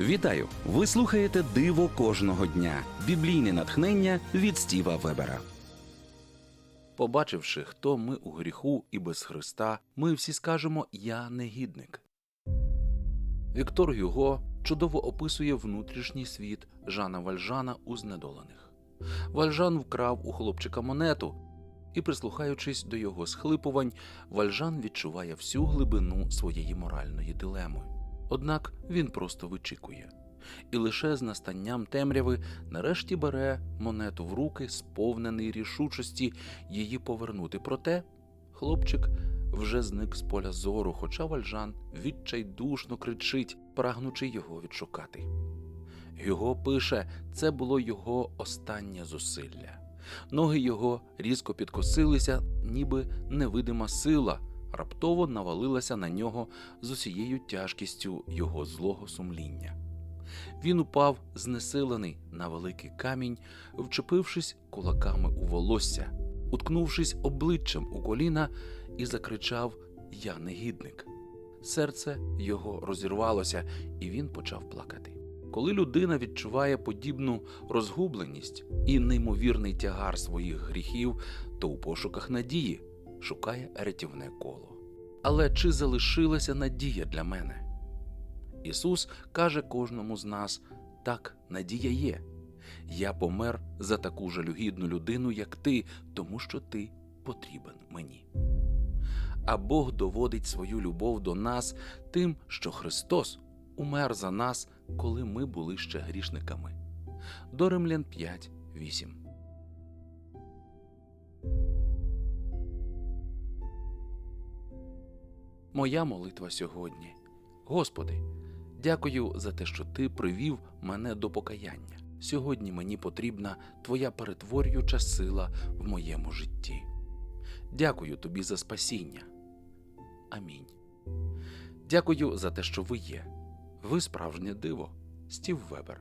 Вітаю! Ви слухаєте Диво кожного дня. Біблійне натхнення від Стіва Вебера. Побачивши, хто ми у гріху і без Христа, ми всі скажемо Я негідник. Віктор Юго чудово описує внутрішній світ Жана Вальжана у знедолених. Вальжан вкрав у хлопчика монету, і, прислухаючись до його схлипувань, Вальжан відчуває всю глибину своєї моральної дилеми. Однак він просто вичікує. І лише з настанням темряви нарешті бере монету в руки, сповнений рішучості її повернути. Проте хлопчик вже зник з поля зору, хоча вальжан відчайдушно кричить, прагнучи його відшукати. Його пише, це було його останнє зусилля. Ноги його різко підкосилися, ніби невидима сила раптово навалилася на нього з усією тяжкістю його злого сумління. Він упав знесилений на великий камінь, вчепившись кулаками у волосся, уткнувшись обличчям у коліна, і закричав Я негідник. Серце його розірвалося, і він почав плакати. Коли людина відчуває подібну розгубленість і неймовірний тягар своїх гріхів, то у пошуках надії шукає рятівне коло. Але чи залишилася надія для мене? Ісус каже кожному з нас: так, надія є. Я помер за таку жалюгідну людину, як ти, тому що ти потрібен мені. А Бог доводить свою любов до нас тим, що Христос умер за нас, коли ми були ще грішниками. До Римлян 5, 8. Моя молитва сьогодні. Господи, дякую за те, що Ти привів мене до покаяння. Сьогодні мені потрібна Твоя перетворююча сила в моєму житті. Дякую тобі за спасіння. Амінь. Дякую за те, що ви є. Ви справжнє диво. Стів Вебер.